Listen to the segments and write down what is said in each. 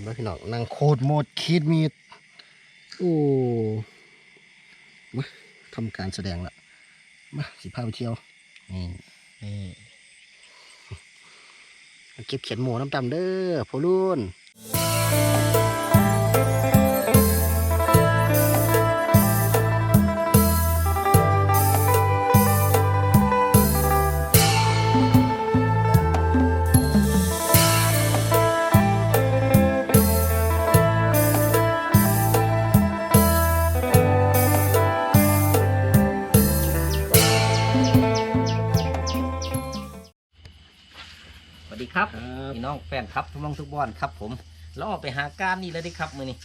ห็นไหมพี่น้องนางโคตรโหมดคิดมีดโอ้มาทำการแสดงละมาสิพาไปเที่ยวนี่นี่มาเก็บเขียนหมูน้ำดำเด้อพ่อรุ่น ครับครับพี่น้องแฟนครับทุกน้องทุกบอนครับ ผมเราออกไปหาการนี่แล้วดิครับมือนี่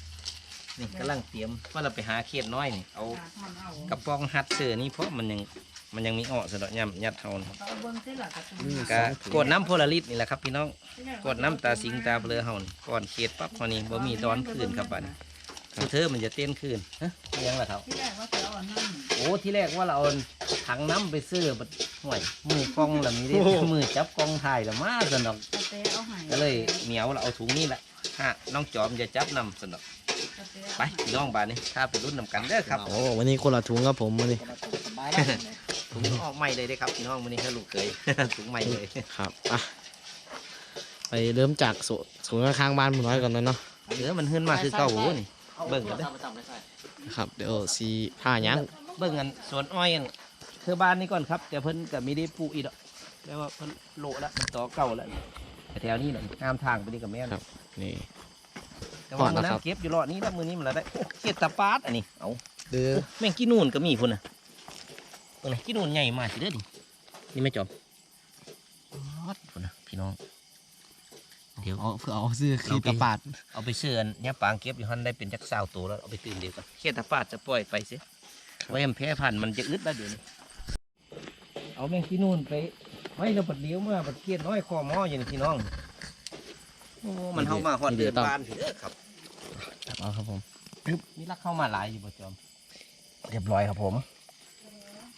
นี่กำลังเตรียมว่าเราไปหาเขียดน้อยนี่เอา กระป๋องฮัดเสือนี่เพราะมันยังมันยังมีอ้อสะดอกยำยัดเท่านะเอาเบิ่งสิล่ะกระตุ้นกะกดน้ำโพลาริสนี่แหละครับพี่น้องกดน้ำตาสิงตาเบลอเฮานี่ก่อนเขียดปั๊บเฮานี่บ่มีตอนคืนครับบัดนี้คือเธอมันจะเต้นคืนฮะเลี้ยงละครับ ที่แรกว่าจะเอาอันนั้นโอ้ที่แรกว่าเราเอาถังน้ำไปซื้อบัดห่วยมือกองแล้วมีได้มือจับกองถ่ายแล้วมาสนอกกระเตเอาให้ก็เลยเหนียวเราเอาถุงนี้แหละฮะน้องจอมจะจับนำสนุกกระเตเอาไปพี่น้องบานนี้ถ้าไปรุ่นนำกันเด้อครับ โอ้วันนี้คนละถุงครับผมวันนี้ถุงออกใหม่เลยเด้อครับพี่น้องวันนี้เขาลูกเคย ถุงใหม่เลยครับอะไปเริ่มจากสวนสวนข้างๆบ้านหมูน้อยก่อนเลยเนาะเหลือมันขึ้นมาคือเก่าโว้นี่ เบิ่งกันเด้อครับเดี๋ยวสีผ้าหยังเบิ่งกันสวนอ้อยกันคือบ้านนี้ก่อนครับแต่เพิ่นก็ไม่ได้ปลูกอีดอกแต่ว่าเพิ่นโละละมันต่อเก่าแล้วแต่แถวนี้น่ะงามทางไปนี่กับแม่นนี่ แต่ว่าก่อนมื้อนะนั้ครับ นเก็บอยู่รอดนี้แล้วมื้อนี้มันละได้โอ้เขียดตาปาดอันนี้เอาเดือแม่งกี้นูนก็มีพุ่นน่ะตรงไหนกี้นูนใหญ่มากสิเด้อดินี่ไม่จบอดพุ่นน่ะพี่น้อง เดี๋ยวเอาเพื่อเอาซื้อขีดกระปาด เอาไปเชื่อนเนี่ยปางเก็บอยู่หันได้เป็นจักสาวตัวแล้วเอาไปตื่นเดียวกันเขียดตาปาดจะปล่อยไปสิไว้ให้มันแพ้พันธุ์มันจะอึดแล้วเดี๋ยวนี้เอาแม่งกี้นูนไปไว้แล้วปัดเลี้ยวเมื่อปัดเกียดน้อยคอหม้ออยู่นี่พี่น้องโอ้มันเข้ามาหอดเดือนบานเด้อครับเอาครับผมมีรักเข้ามาหลายอยู่บ่จอมเรียบร้อยครับผม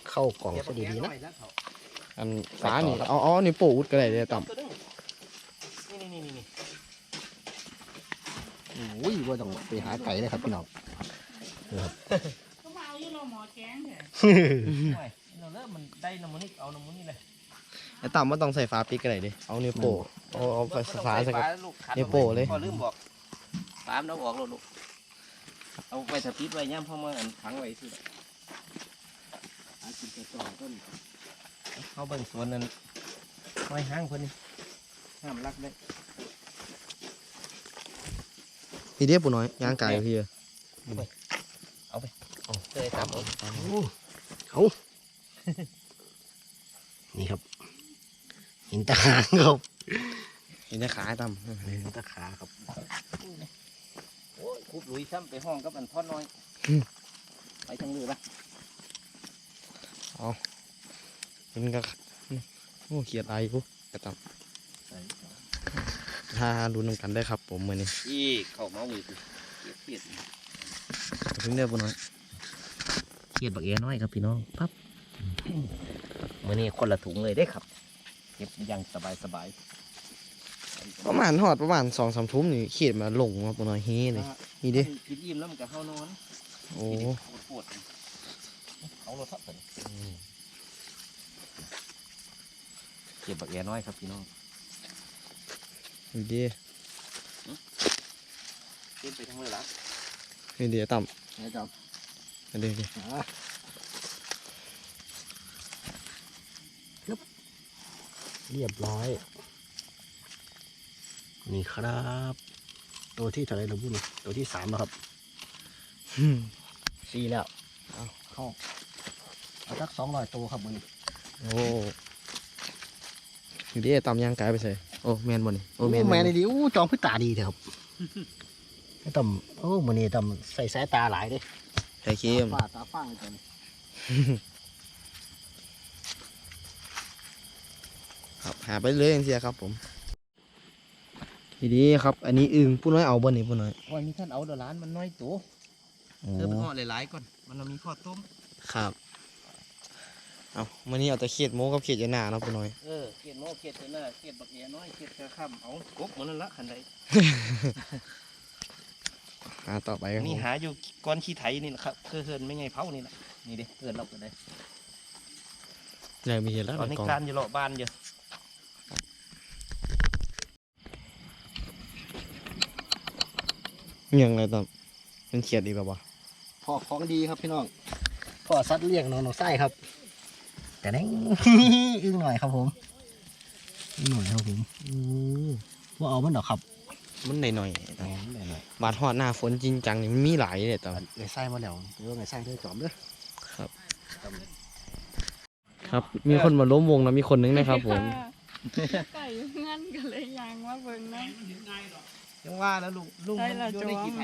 เข้ากล่องซะดีๆนะอันฝานี่เอาเอานี่โปูอุดก็ได้เดี๋ยวต่ นี่นี่นี่นี่โอ้ยว่าต้องไปหาไก่เลยครับพี่น้องก็มาเอาอยู่เราหมอแกงเถอะไม่เราเริ่มมันได้น้ำมันนี่เอาน้ำมันนี่เลยไอ้ต่ำว่าต้องใส่ฝาปิกก็ได้ดิเอาเนโปเอาเอาฝาฝาใส่กับลูกขัดนี่โปเลยพอลืมบอกตามเราออกแล้วลูกเอาไปสปิดไว้ย่ำพ่อมาอันขังไว้สิเขาเบิ่งสวนนั้นไว้ห้างคนนี้ ห้ามรักได้พี่เดียปูน้อยย่างไก่พี่เอ้ยเอาเคยตามเอาเอานี่ครับหินตาหางครับเห็นจะขายต่หินตาขาครับโอ้ยคุบหลุยซ้ำไปห้องกับอันทอดน้อยไปทางเรือปะำเห็นก็โอ้เขียดไอ้กูกระต่ำ ถ้าดูนำกันได้ครับ ผมมือนี้อีเข้ามาวิ่งเขียดเพิ่งเดียปูน้อยเขียดบักเอ๋น้อยครับพี่น้องปั๊บมื่อนี้คนละถุงเลยได้ครับเก็บอยังสบายสบายประมาณหอดประมาณสองสามทุ่มนี่เขียดมาลงมาปูน้อยเฮ้เลยนี่ดิกินอิ่มแล้วมันก็เข้านอนโอ้ปวดเขาเราทับเลยเก็บบักแอน้อยครับพี่น้อง นี่ดิเก็บไปทั้งเลยละนี่ดิต่นี่ครับำนี่ดิดิอะครับเรียบร้อย นี่ครับ ตัวที่เท่าไหรเราพูดนี่ตัวที่สามแล้วครับอืมสี่แล้วเอาเข้าเอาสักสองร้อยตัวครับมันโอ้นี่ดิต่ำย่างไก่ไปใส่โอ้แมนบ่นี่โอ้โอ้แมแมนนนี่ดิอู้จอมพื้นตาดีเถอะครับต่ำโอ้มันนี่ต่ำใส่สายตาหลายเด้ไข่เค็มฝ้าตาฟ้างเลยตัวนี้ครับหาไปเรื่อยอย่างเสียครับ ผม ทีนี้ครับ อันนี้อึงผู้น้อยเอาบ่นี่ผู้น้อยวันนี้ท่านเอาเดอร้านมันน้อยตัวโอ้เธอไปห่อหลายๆก่อน มันเรามีข้อต้มครับ เอาวันนี้เอาแต่เขียดโมกับเขียดยานาเนาะผู้น้อยเออเขียดโม่เขียดเจน่าเขียดบักแอน้อยเขียดกระค่ำเอากบมันนั่นละขันใดหาต่อไปครับนี่ผมหาอยู่ก้อนขี้ไถนี่แหละครับเพื่อเฮินไม่ไงเผานี่แหละนี่เด้เฮินเราก็ได้อยากมีเห็นแล้วตอนนี้กองการอยู่รอบบ้านอยู่ยังไงต่อมันเขียดอีกแล้ววะพ่อของดีครับพี่น้องพ่อซัดเลี้ยงน้องน้องไส้ครับ แต่นั่งอึ้งหน่อยครับผมอึ้งหน่อยครับผมอู้ว่าเอามันดอกครับ มันหน่อยหน่อยอ๋อหน่อยหน่อยบาดหอดหน้าฝนจริงจังนี่มันมีหลายเลยต่อในไส้มาแล้วเดี๋ยวในไส้เธอจอมเด้อครับ มีคนมาล้มวงแล้วมีคนนึงนะครับผมไก่งั้นกันเลยยางว่าเบิ่งนะยังว่าแล้วลุงลุงได้ละอยู่จอมในขี้ไถ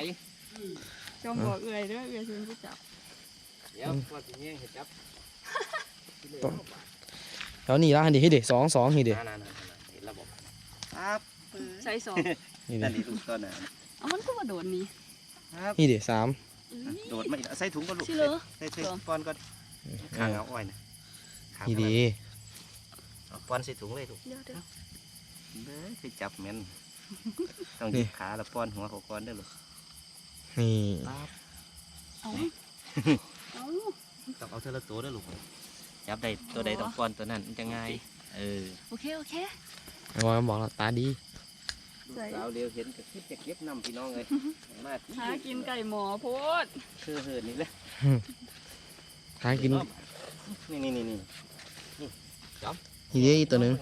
จมบอกเอื่อยเด้อเอื่อยชิมกูจับเดี๋ยวว่าสิแย่งเห็ดจับ แล้วนี่ละอันนี้ให้เด็กสองสองนี่เด็กนั่นๆๆๆเห็นแล้วบอกครับใส่สองนี่นั่เด็นนี่ลูกต้นน่ะเอามันก็มาโดนนี่ครับนี่เด็กสามโดดมาอีกใส่ถุงก็ลูกชิเหรอ ใส่ใส่ป้อนก่อนข้างเอาอ้อยนะข้างนี่เอาดีเอาป้อนใส่ถุงเลยลูกเดี๋ยวเดี๋ยวเด้อไปจับแม่นต้องหยิบขาแล้วป้อนหัวเขาก่อนเด้อลูกนี่เอาเอาต้องเอาเท่าละตัวเด้อลูก จับได้ตัวใดต้องป้อนตัวนั้นมันจะง่าย เออโอเคโอเคไอ้บอยมันบอกแล้วตาดีใส่สาวเร็วเห็นก็คิดจะเก็บน้ำพี่น้องเลยมาที่หากินไก่หมอโพดคือเหินนี่เลยหากินนี่นี่นี่นี่นี่เด็กอีกตัวหนึง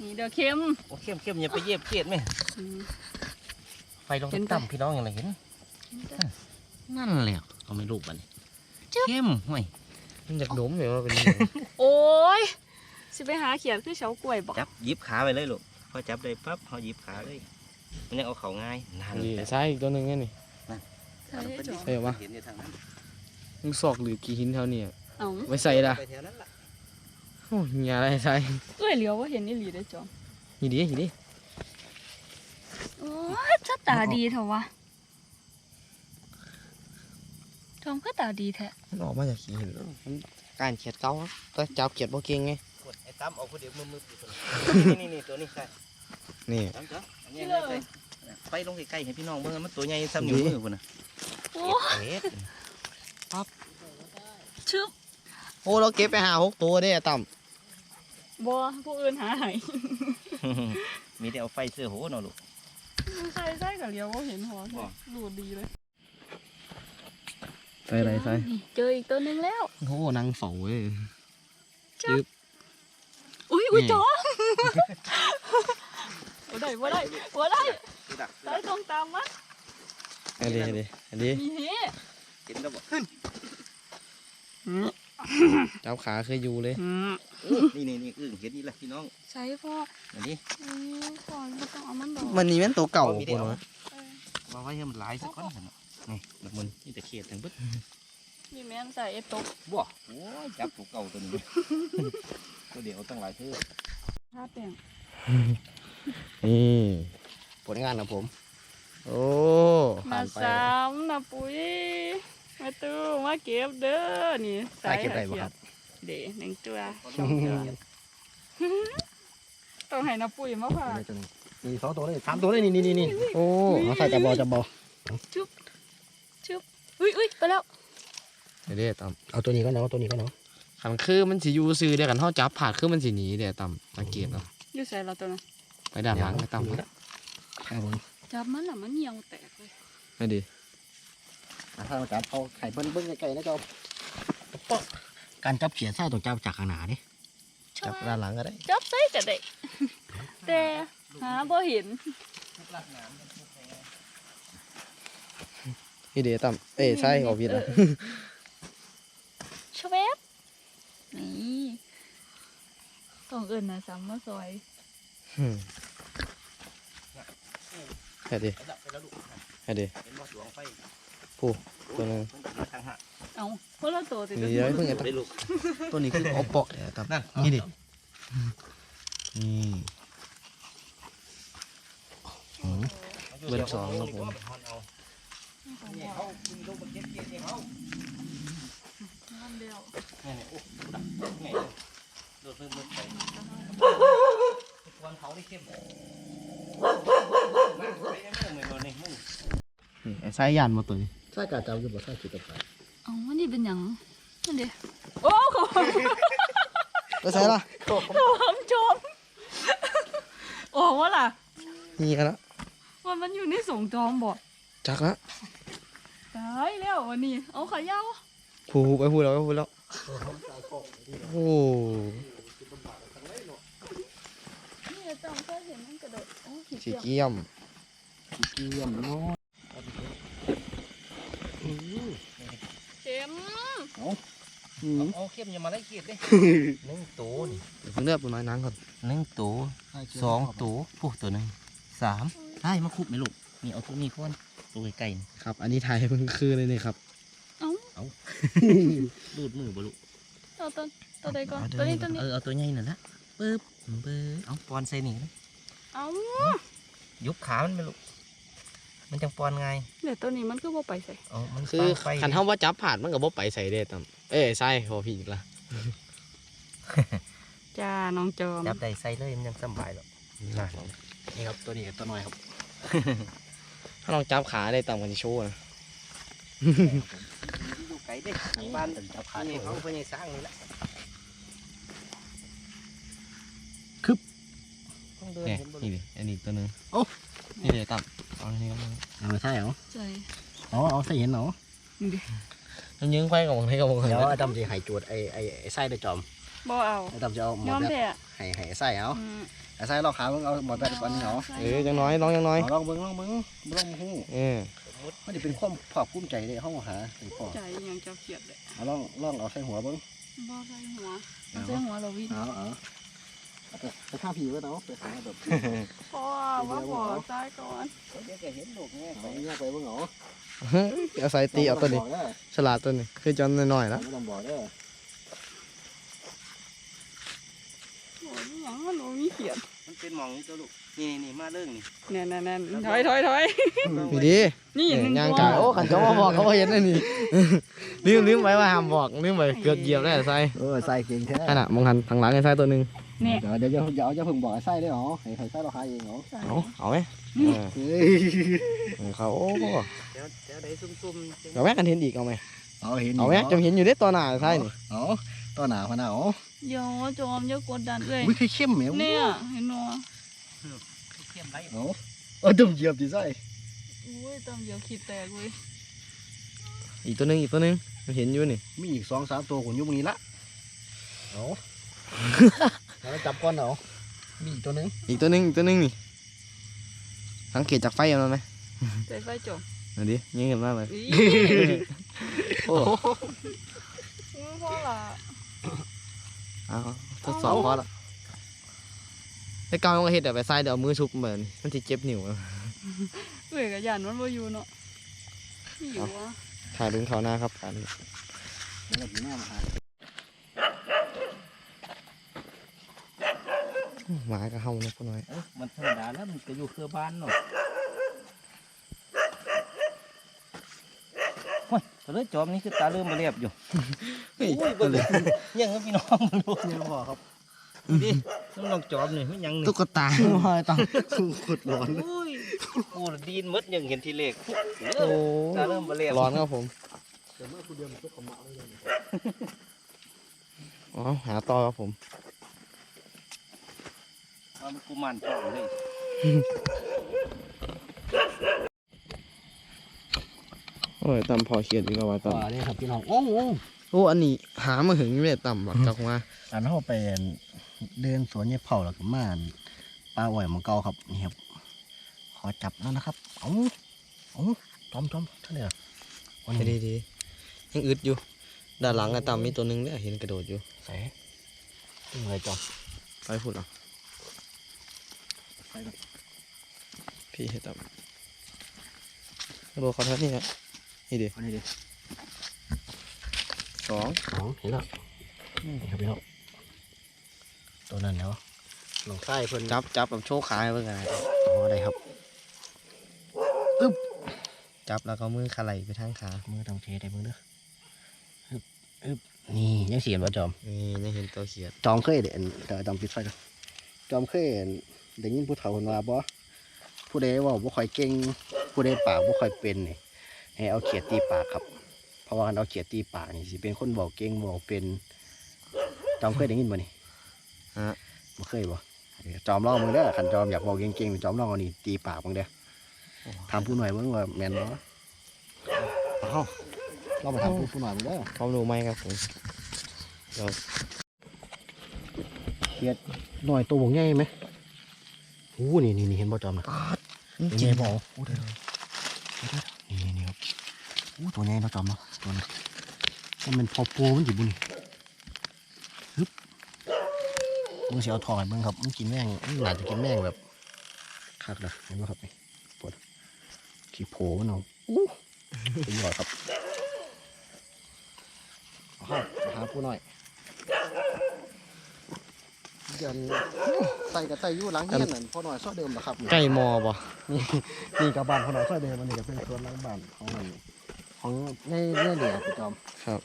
นี่เดี๋ยวเค็มโอ้เข้มเข้มอย่าไปเย็บเกลียดไหมอืมไฟลงเห็นปะต่ำๆพี่น้องอย่างไรเห็นนั่นแหละ เอาไม่ลูกมันเข้มห่วยมันอยากดมเลยว่าเป็นโอ้ยสิไปหาเขียดคือเฉากล้วยบอกจับหยิบขาไปเลยลูกพอจับได้ปั๊บเขาหยิบขาเลยมันยังเอาเขาง่ายนั่นนี่แหละใช่อีกตัวหนึงไงนี่ใช่จอมใช่ปะเห็นในทางนั้นมึงซอกหรือกี่หินเท่านี้เอาไว้ใส่ละไปแถวนั้นล่ะโอ้ยมีอะไรใส่เอ้ยเหลียวว่าเห็นนี่หลีได้จอมนี่ดีนี่ดีโอ้ยจะตาดีเถอะวะ จอมก็ตาดีแท้มันออกมาจากขี้หินมันการเขียดเก่าครับแต่จับเขียดบ่เก่งไงกดไอ้ตั้มเอาคนเดียวมือมืออยู่ตัวนี้นี่นี่ตัวนี้ใช่นี่ตั้มจ้ะอันนี้ใส่ไปลงใกล้ๆให้พี่น้องเบิ่งมันตัวใหญ่ซ้ำนิ้วมือพุ่นน่ะโอ้เอ็ดชึบโอ้เราเก็บไปหาหกตัวได้อะต่บัวผู้อื่นหาใหายมีแต่เอาไฟเสื้อโหเนาะลูกใส่ใส่กับเหลียวว่าเห็นหัวบ่ดูดดีเลยำ ใส่อะไรใส่นี่เจออีกตัวหนึ่งแล้วโอ้นางเฝ้าเว้ยอุ้ยอุ้ยนี่จอมบ่ได้บ่ได้บ่ได้ดูดักใส่ตรงตามวะอันนี้อันนี้อันนี้มีเฮเห็นแล้วบ่จับขาเคยอยู่เลยนี่นี่นี่อึ่งเห็นนี่แหละพี่น้องใส่พ่ออันนี้อืมพ่อไม่ต้องเอามันดอกมันนี่แม่นตัวเก่ามีคแต่นเอาวะว่าไว้ให้มันหลายสักก้อนเถอะเนาะนี่แบบมันนี่แต่เขียดทั้งเบึดมีแม่นใส่เอตกบ่โอ้ยจับตัวเก่าตัวนี้ตัวเดียวตั้งหลายเท่าท่าแป้งนี่ผลงานของผม โอ้มาสามนะปุ้ยมาตู้มาเก็บเด้อนี่ใส่เก็บได้บ่ครับเด้หนึ่งตัวสองตัวต้องให้นะปุ้ยมาผ่ามีสองตัวเลยสามตัวเลยนี่นี่นี่นี่โอ้มาใส่จับบอจับบอ อุ้ยอุ้ยไปแล้วเดี๋ยวเดี๋ยวต่เอาตัวนี้ก็เนาะตัวนี้ก็เนาะำขันคือมันสิอยู่ซื้อเดียวกันเท่าจับผ่าคือมันสิหนีเดี๋ยวต่ำสังเกตเนาะอยู่ใส่เราตัวนั้นไปด้านหลังไปต่ำครับผมจับมันละมันเหี่ยวแตกเลยไม่ดีถ้าเราจับเอาไข่เบิ้ลเบิ้ลไกลๆนะจอมการจับเขียนไส้ต้องจับจากขางหนาดิจับด้านหลังก็ได้จับใส่ก็ได้แต่หาบ่เห็น นี่เดี๋ยวต่ำเอ้ยใช่ออกผิดอะชเวบนี่ต้องเอิ้นนะซ้ำมาซอยแค่ดีไปแล้วไปแล้วลูกแค่ดีเห็นบ่ดวงไฟตัวหนึงทางหาเอาคนละตัวตินี่เดี๋ยวเพิ่งจะได้ลูกตัวนี้คือเอาเปาะเดี๋ยวต่ำนั่นนี่ดินี่เบิดสองครับผม เนี่ยเขาคุณลงมาเก็บเก็บเนี่ยเขานั่นเดียวเนี่ยเนี่ยโอ้ดักไงโดดมือมือไปควันเขาได้เข้มสายยานมาตัวนี้ไส้กาเจ้าอยู่บ่ไส้ขีดตะปาเอามันนี่เป็นหยังนั่นเด้โอ้ขอก็ใช่ละมชมโอ้ว่าล่ะนี่กันละว่ามันอยู่ในสงจอมบ่จักละตา ยแล้ววันนี้เอาขายาวพูไปพูดแล้วไปพูดแล้วโอ้นี่จอมก็เห็นมันกระโดดโอ้ขี้สีเกียจเกียมเกี่ยมเนาะเข็มอืมเอาเข้มอย่ามาไล่เกียดเด้หนึ่งตัวนี่เพิ่งเลือกตัวน้อยนังก่อนหนึ่งตัวสองตัวผู้ตัวหนึ่งสามได้มาคุบไหมลูกนี่เอาตัวนี้ก่อน ตัวไก่ๆนี่ครับ อันนี้ถ่ายให้เพิ่งคือเลยนี่ครับรูดมือบ่ลูกเอาตัวตัวใดก่อนตัวนี้ตัวนี้เออเอาตัวใหญ่นั่นละปึ๊บปึ๊บเอาปอนใส่นี่นะเอายุบขามันไปลูกมันจังปอนไงายเดี๋ยวตัวนี้มันก็บ่ไปใส่เอามันคือปาไฟขันเท่าว่าจับผ่านมันกับบ่ไปใส่เด้ต่ำเอ้ยใส่พอพี่อีกละจ้าน้องจอม จับได้ใส่เลยมันยังสำบายหรอกนี่ครับตัวนี้กับตัวน้อยครับ ถ้าลองจับขาได้ต่ำกันจะโชว์นะอยู่ไกลเด้ทางบ้านเป็นเจ้าขานี่ที่เขาเขาไปในสร้างนี่แหละคึบต้องเดินเนี่ยเห็นบ่นี่ลูกดิอันนี้ตัวหนึงโอ้นี่เดี๋ยวต่ำเอาอันนี้ก็ได้เอาไม่ใช่เหรอใส่อ๋อเอาใส่เห็นเหรอนี่ดิมันยิงไฟกับมึงให้กับมึงเดี๋ยวไอ้ดำจะให้จวดไอ้ไอ้ไอ้ไส้ได้จอม บ่เอาไอ้ดำจะเอาหมยออมแบบแพ้ให้ให้ไอ้ไส้เอาอืมไอ้ไส้ลองขาเบิ่งเอาหมอแบบก่อนนี่เหรอเออยังน้อยลองยังน้อย เอาลองเบิ่งลองเบิ่งลองหูเออมันจะเป็นความภาคภูมิใจเลยห้องหาไอ้พ่อใจยังจะเขียดเลยเอาลองลองเอาใส่หัวเบิ่งบ่ใส่หัวเอาใส่หัวเราวินเอาเอาเอาไปไปข้างผีไว้เนาะไปหาแบบ พ่อว่าบ่ใส่ก่อนเดี๋ยวแกเห็นลูกไงเอาเนี่ยไปเบิ่งเหรอเอาใส่ตีเอาตัวนี้บ่ต้งบอกเด้อฉลาดตัวนี้คือจอนน้อยๆแล้วไม่ต้องบอกเด้อ โอ้ยหยังมันบ่มีเขียดมันเป็นหมองนี่ตัวลูกนี่นี่มาเรื่องนี่เนี่ยนั่นๆถอยถอยถอยพี่ดีนี่เนี่ยหนึ่งย่างตัวกายโอ้ขันจะมาบอกเขาว่าเห็นอันนี้ลืมลืมไว้ว่าห้ามบอกลืมไปเกือบเหยียบได้ใส่เออใส่เก่งแท้อันน่ะมองหันทางหลังไอ้ใส่ตัวหนึงเนี่ยเดี๋ยวเดี๋ยวอย่าอย่าอย่าเพิ่งบอกไอ้ไส้ได้เหรอให้ไอ้ไส้เราหาเองเหรอเอาเอาไหมเออเฮ้ยเออเขาโอ้เดี๋ยวเดี๋ยวได้ซุ่มๆจังเดี๋ยวแม่กันเห็นอีกเอาไหมเอาเห็นเอาไหมจำเห็นอยู่ได้ตัวหน้าใส่นี่เอาตัวหนาพะนาอ๋อ โยจอมอย่ากดดันเลยอุ้ยคือเข้มเหมียวเนี่ยเห็นบ่เข้มไรเอาเออดมเหยียบดิไส้อุ้ยตำเดียวขีดแตกเว้ยอีกตัวหนึงอีกตัวหนึงมันเห็นอยู่นี่มีอีกสองสามตัวขนยุบนี้ละเอาแล้วจับก้อนเอามีอีกตัวหนึงอีกตัวหนึงอีกตัวหนึงนี่สังเกตจากไฟเอามันไหมใจไฟจมเอาดิยิงกันมากเลยอีโอ้อือพ่อล่ะ เอาทดสอบพอละไอ้กาวมันก็เห็ดแต่ไปใส่เดี๋ยวเอามือชุบเหมือนมันจะเจ็บนิ้วเอ้ยกะยานมันบ่อยู่เนาะนี่อยู่วะถ่ายดึงเขาหน้าครับอันแล้วก็หน้ามาหาหมาก็เห่านะพ่อน้อยเอ้ยมันธรรมดาแล้วมันก็อยู่เครือบ้านเนาะ โอ้ยตัวเลือดจอมนี่คือตาเริ่มมาเรียบอยู่เฮ้ยโอ้ยเบิ่งเลยยังกับพี่น้องมันดูเนี่ยพ่อครับดิน้องลองจอมนี่ไม่ยังนี่ตุ๊กตาพ่อต้องขุดร้อนโอ้ยโอ้ดีนหมดยังเห็นทีเล็กโอ้ตาเริ่มมาเรียบร้อนครับผมแต่เมื่อคุณเดียวมันก็ขมะเลยอ๋อหาต่อครับผมเอามันกุมารทองเลยโอ้ยตำพอเขียนอีกแล้วว่าต่อตำเนี่ยครับพี่น้องโอ้โหโอ้อันนี้หามาถึงนี่เลยต่ำบักจากมาอันนั้นเราไปเดินสวนยายเผาแล้วก็มาปลาไหวมังเกาครับนี่ครับขอจับแล้วนะครับเอาเอาจอมจอมเท่าไหร่วันดีนี้ดีๆยังอึดอยู่ด้านหลังอะต่ำมีตัวหนึงเนี่ยเห็นกระโดดอยู่ใส่ตึงเลยจอมไปพูดเหรอไปก่อนพี่ให้ต่ำโดดเขาเท่านี้ครับ นี่ดิวันนี้ดิสองสองเห็นแล้วนี่ครับพี่น้องตัวนั้นแล้วลองไส้เพิ่นจับจับแบบโชว์ขาให้เพื่อนกันอ๋อได้ครับจับแล้วก็มือขาไหลไปทางขามือต้องเทได้มือเด้ออึบอึบนี่ยังเสียนว่าจอมนี่ยังเห็นตัวเขียดจอมเคยเด่นแต่จอมปิดไฟแล้วจอมเคยเห็นได้ยินผู้เฒ่าคนว่าบ่ผู้ใดเว่าบ่ค่อยเก่งผู้ใดปากบ่ค่อยเป็นนี่ ให้เอาเขียดตีปากครับ เพราะว่าเอาเขียดตีปากนี่สิเป็นคนบอกเก่งบอกเป็นจอมเคยได้ยินบ่นี่ฮะบ่เคยบ่จอมลองมึงเด้อคันจอมอยากบอกเก่งๆจอมลองเอานี่ตีปากมึงเด้อถามผู้หน่อยมึงว่าแม่นบ่เอ้าเรามาถามผู้ผู้หน่อยมึงเด้อความรู้ไหมครับผมเขียดหน่อยตัวบ่ใหญ่ไหมโอ้นี่นี่นี่เห็นบ่จอมนะจริงใหญ่บ่โอ้เด้อนี่นี่นี่ครับโอ้ตัวใหญ่เนาะจอมเนาะตัวนี้มันเป็นพอปูมันสิบุนี่ฮึบมึงสิเอาทองให้เบิ่งครับมึงกินแม่งมึงน่าจะกินแม่งแบบคักเลยเห็นบ่ครับนี่ปวดขี้โผล่มันเอาอู้เป็นยอดครับเอาเข้าไปหาปูหน่อยเดี๋ยวใส่กับใส่อยู่หลังเฮียนนั่นพอหน่อยซอเดิมนะครับนี่ไก่มอบ่นี่นี่กับบ้านพอหน่อยซอยเดิมมันนี่ก็เป็นส่วนหลังบ้านของมัน ของในในเหลี่ยพี่จอมครับ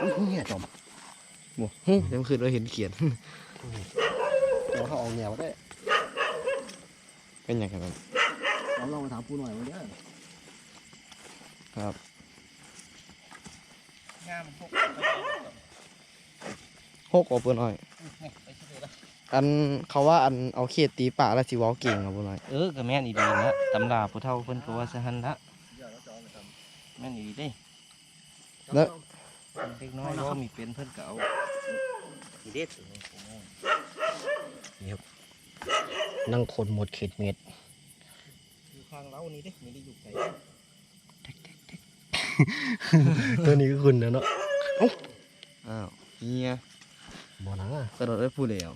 อุ้ยเนี่ยจอมบ่ฮู้เดี๋ยวคืนเราเห็นเขียน เดี๋ยวเขาเอาแนวได้เป็นอย่างไรครับลองลองมาถามปูหน่อยมันเด้อครับงามพวกหกออกเปิ้นอ้อยไปซื้อละอันเขาว่าอันเอาเขียดตีปากแล้วสิเว้าเก่งครับเปิ้นอ้อย เออก็แม่นอีดีนะตำราผู้เฒ่าเพิ่นก็ว่าซะหั่นละ แม่นอีดีเด้แล้ว เด็กน้อยก็มีเป็นเพิ่นก็เอาอีเด็ดนั่งคนหมดเขตเม็ดอยู่ข้างเรานี่เด้ไม่ได้อยู่ไกลตัวนี้ก็คุณนะเนาะอ้าวเฮียบ่นะกระโดดได้พูดแล้ว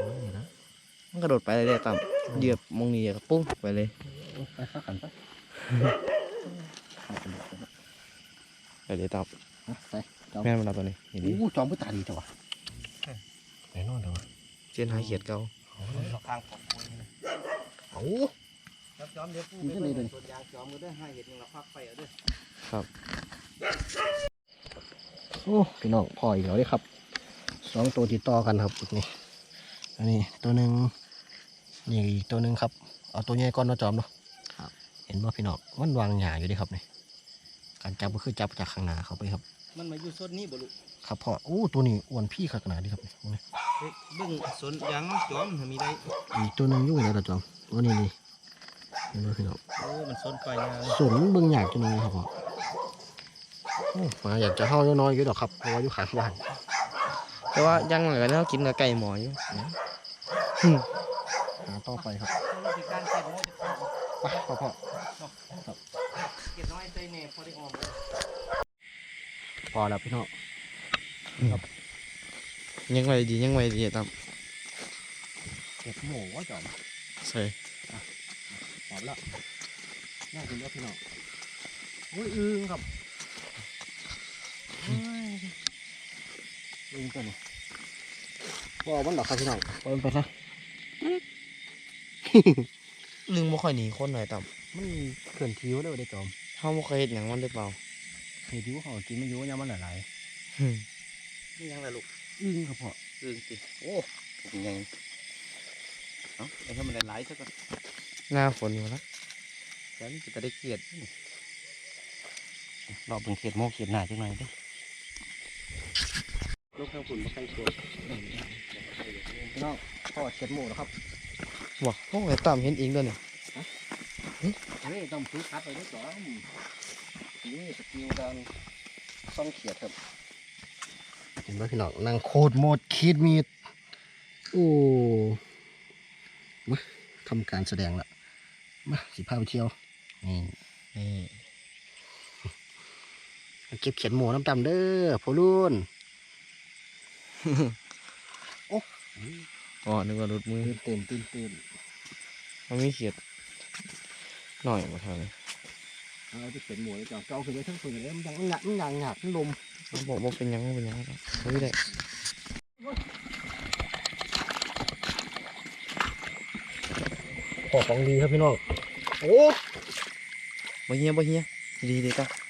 บ่นี่นะมันกระโดดไปเลยๆต่ำเหยียบมองนี่ก็ปุ้งไปเลยไปสักกันไปไป เลยต่ไปจอมำแม่นมันเอาตัวนี้นี่ดิอู้จอมผู้ตาดีจังวะแน่นอนเด้อเจนหาเขียดเก่าเราข้างของปูนี่นะเอาครับจอมเดี๋ยวปูนี่ไปก็เลยเบิ่เดินงตัวยางจอมก็ได้ให้เห็ดหนึงเราพักไปเอาเด้อโอ้พี่น้องพออีกแล้วเด้ครับสองตัวติดต่อกันครับนี่อันนี้ตัวหนึ่งนี่อีกตัวหนึ่งครับเอาตัวใหญ่ก่อนเนาะจอมเนาะเห็นว่าพี่น้องมันวางหยาอยู่เดิครับนี่ การจับก็คือจับจากข้างหน้าเขาไปครับ มันมาอยู่โซนนี้บ่ลูกครับพ่อโอ้ตัวนี้อ้วนพี่ขนาดนี้ครับนี่เฮ้ยเบิ่งโซนยางน้องจอมถ้ามีได้อีกตัวหนึงอยุ่งแล้วละจอมตัวนี้นี่เห็นไหมพี่น้องโอ้มันโซนปลายยางสนเบิ่งอยากตัวนึงครับพ่อโอ้มาอยากจะเข้าน้อยๆอยู่ดอกครับเพราะว่าอยู่ขางบ้านแต่ว่ายังเหลือแล้วกินกับไก่หมออยู่หาต่อไปครับเราสิการเก็บน้อยจะพอไปพ่อพ่อเพอได้ออมพอแล้วพี่น้องยังไงดียังไงดีต่เก็บหมูว่าจอมำใส่พอแล้วน่ากินแล้วพี่น้องโอ้ยอึ้งครับโอ้ยอึ้งตัวนี้บอมันดอกครับพี่น้องปล่อยมันไปซะลึงบ่ค่อยหนีคนหน่อยต่มันเขื่อนทิวเลยได้อจอมำ เขาบ่เคยเห็นอย่างมันหรือเปล่าเขื่อนทิวเขากินมันอยู่ว่ายังมันหลายนี่ยังล่ะลูกๆอึ้งครับพ่ออึ้งสิโอ้เป็นไงเอ้าไอ้ให้มันหลายๆซะก่อนหน้าฝนอยู่แล้วแล้วนี่จะได้เกลียดรอบเป็นเขียดโมเขียดหน้าจังหน่อยเด้ลูกข้างฝุ่นมาใกล้ตัวพี่น้องพ่อเช็ดหมูแล้วครับบอกโอ้ยต่ำเห็นเองด้วยเนี่ย เฮ้ยต้องซื้อคัดไปด้วยก่อนนี่สกิลการซ่องเขียดครับ เห็นไหมพี่น้องนั่งโคตรโหมดคิดมีด โอ้มาทำการแสดงละมาสิพาไปเที่ยว นี่นี่มาเก็บเขียนหมูน้ำจำเด้อพ่อรุ่นอ๋อนึกว่ารุดมือตื่นเต้นตื่นเต้นมันมีเขียด หน่อยมาทางนี้เอาไปเขียนหมูเลยจ้ะเกาขึ้นไปทั้งฝืนเลยมันยังหงัดมันยังหงัดมันลมมันบอกว่าเป็นหยังบ่เป็นหยังครับเฮ้ยได้ขอของดีครับพี่น้องโอ้บ่เฮียบ่เฮียดีดีต่ำ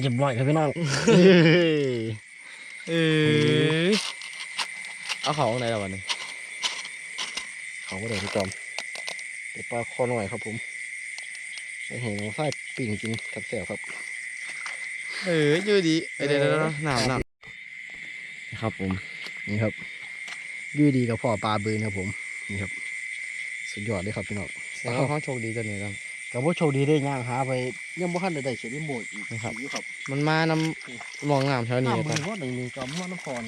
เรียบร้อยครับพี่น้อง เออเอาเขาข้างในแล้ววันนี้เขาก็เลยพี่จอมเดี๋ยวปลาคอหน่อยครับผมไปเห็นน้องไส้ปิ่งกินกับแสบครับ เอออยู่ดีเอ้ยเดี๋ยวเดี๋ยวเดี๋ยวน้ำน้ำนี่ครับผมนี่ครับอยืดีกับพ่อปลาบืนครับผมนี่ครับ สุดยอดเลยครับพี่น้องแสดงว่าเขาโชคดีตัวนี้ครับกับว่าโชคดีได้ย่างหาไป ยังบ่ทันได้ได้เขียนรีโมทอีกนะครับ อยู่ครับมันมานำมองน้ำแถวนี้น้ำคมืรับอว่าหนึ่งหนึ่งจอมว่าน้ำพร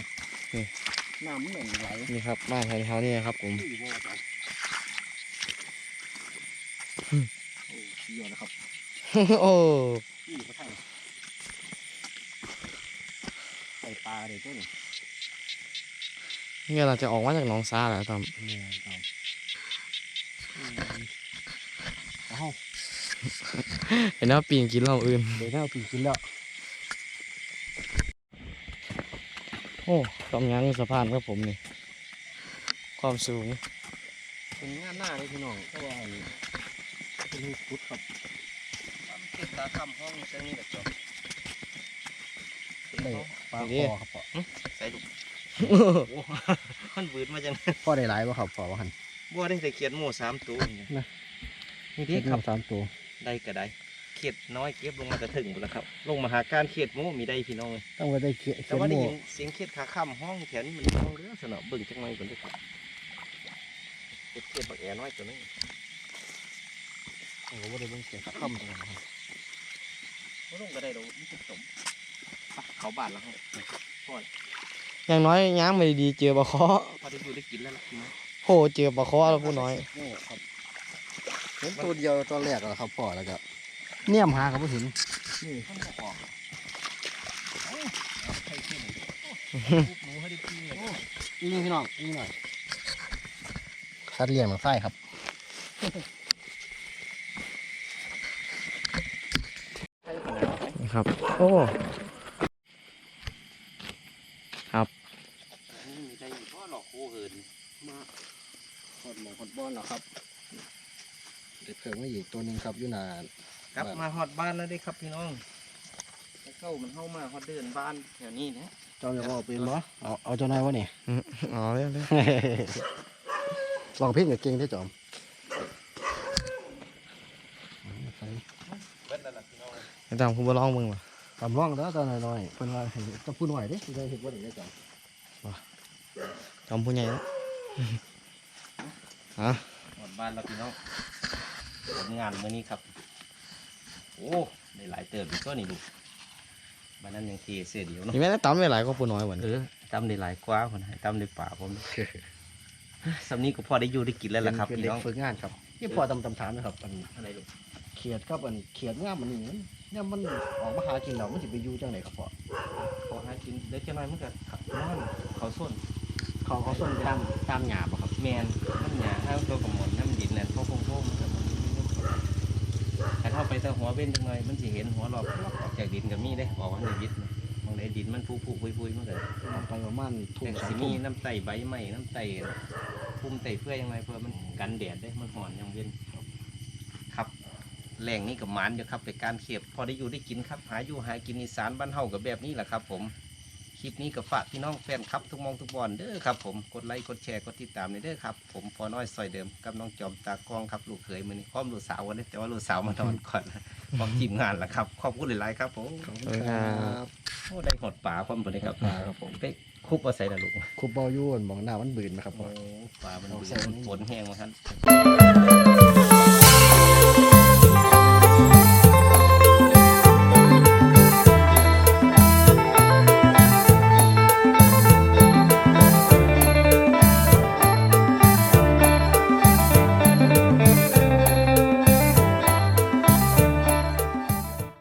นี่ น้ำมันเหมือนไหลนี่ครับมาแถวแถวนี้ครับ ผมอยู่บ่จ้ะโอ้สุดยอดนะครับโอ้นี่พระไทยใส่ปลาเลยตัวนี้เนี่ยเราจะออกมาจากหนองซาแล้วตอมเนี่ยจอมอืมเอา เห็นว่าปีนกินเราอื่นเดี๋ยวถ้าเอาปีกินแล้ว โอ้ต้องยั้งสะพานครับผมนี่ ความสูง เป็นงานหน้าเลยพี่น้องเพราะว่าอันนี้เป็นรูปพุทธครับทำเก็บตาคำห้องเส้นนี้แหละจอมได้ปลานี่คอครับพ่อใส่ลูกมันบืดมาจังพ่อได้หลายป่ะครับพ่อว่าหันบัวได้แต่เขียนหมูสามตัวนี่นะนี่เด้ครับสามตัวได้ก็ได้เขียดน้อยเก็บลงมากระถึงหมดแล้วครับ ลงมาหาการเขียดหมูมีได้พี่น้องเลยต้องไปได้เขียนแต่ว่าได้ยินเสียงเขียดขาค่ำห้องแถวนี้มันห้องเรือสนอเบิ่งจังหน่อยก่อนด้วยครับเขียดเขียดบักแอน้อยตัวนึงผมก็ไม่ได้เบิ่งเขียนคำตรงนั้นครับบ่ลงก็ได้ดอกมันจะจมไปเขาบ้านแล้วครับพ่ออย่างน้อยย้างไม่ดีเจอปลาเคาะพอได้อยู่ได้กินแล้วล่ะพี่น้องโหเจอปลาเคาะแล้วผู้น้อยโอ้ครับเห็นตัวเดียวตอนแรกแล้วครับพ่อแล้วก็ เนี่ยมหาครับผมเห็นนี่มันบ่ออกเอ้าเอาไข่เค็มลูกหนูให้ได้กินเลยอีนี่พี่น้องอีนี่หน่อยสัตว์เลี้ยงมันไส้ครับนี่ครับ โอ้มีได้อยู่เพราะหลอกโคเหินมาหอดหมอหอดบอนแล้วครับเด็กเพิ่มมาอีกตัวหนึ่งครับอยู่นาน กลับมาฮอดบ้านแล้วได้ครับพี่น้องแล้วเข้ามันเข้ามาฮอดเดินบ้านแถวนี้นะเจ้าจะบอกเป็นบ่เอาเอาเจ้านายวะนี่อ๋อเร็วเร็วลองเพลงกับเก่งได้อจอมเบิดแล้วล่ะพี่น้องไอ้ตามคุณมาลองมึงวะตำร่องแล้วตอนน้อยๆเพิ่นว่าให้ต้องพูดหน่อยเดิได้เห็นว่าได้จอมจอมผู้ใหญ่แล้วฮะฮอดบ้านแล้วพี่น้องผลงานมื้อนี้ครับ โอ้ได้หลายเติบอยู่ตัวนี้ลูกบ้านนั้นยังเทเสียเดียวเนาะนี่แม่ได้ตำไม่หลายก็ผู้น้อยเหมือนเออตำได้หลายกว่าคนให้ตำได้ป่าผมสำนี้ก็พอได้อยู่ได้กินแล้วล่ะครับเป็นพี่เด็กน้องฝึกงานครับนี่พอตำตำถามนะครับอันอะไรลูกเขียดครับอันเขียดงามมันนี่มันเนี่ยมันออกมาหากินแล้วมันสิไปอยู่จังไหนครับพ่อพอหากินเดี๋ยวจะน้อยมันก็ขับนอนเขาส้นเขาเขาส่วนตามตามหยาบอะครับแมนน้ำหยาห้าวตัวกับหมอนน้ำดินนั่นพวกพวกพวกมันก็มัน แต่เข้าไปแต่หัวเว้นจังเลยมันสิเห็นหัวรอบออกจากดินกับมีได้ออกมาในดินมองในดินมันผู้ผู้พุยพุยมันก็ออกไปประมาณทุ่แต่มสองสิทุ่มีมน้ำไตใบไม้น้ำไตพุ่มไตเพื่อยังไงเพื่อมันกันแดดได้มันห่อนยังเว้นครับแหล่งนี้กับหมานอยู่ครับไปการเขียบพอได้อยู่ได้กินครับ หาอยู่หากินอีสานบ้านเฮากับแบบนี้แหละครับ ผม คลิปนี้กับฝากพี่น้องแฟนครับทุกมองทุกบอลเด้อครับผมกดไลค์กดแชร์กดติดตามในเด้อครับผมพอน้อยซอยเดิมกับน้องจอมตากล้องครับลูกเขยมือนี้พร้อมลูกสาววันนี้แต่ว่าลูกสาวมานอนก่อนพร้อมทีมงานแล้วครับขอบคุณหลายๆครับผมขอบคุณครับโอ้ได้หดป่าพร้อมหมดเลยครับปลาครับผมไปคุบเอาใส่ละลูกคุบเบายุ่นมองหน้ามันบืนนะครับพ่อป่ามันเอาดูใส่มันฝนแห้งมาครับ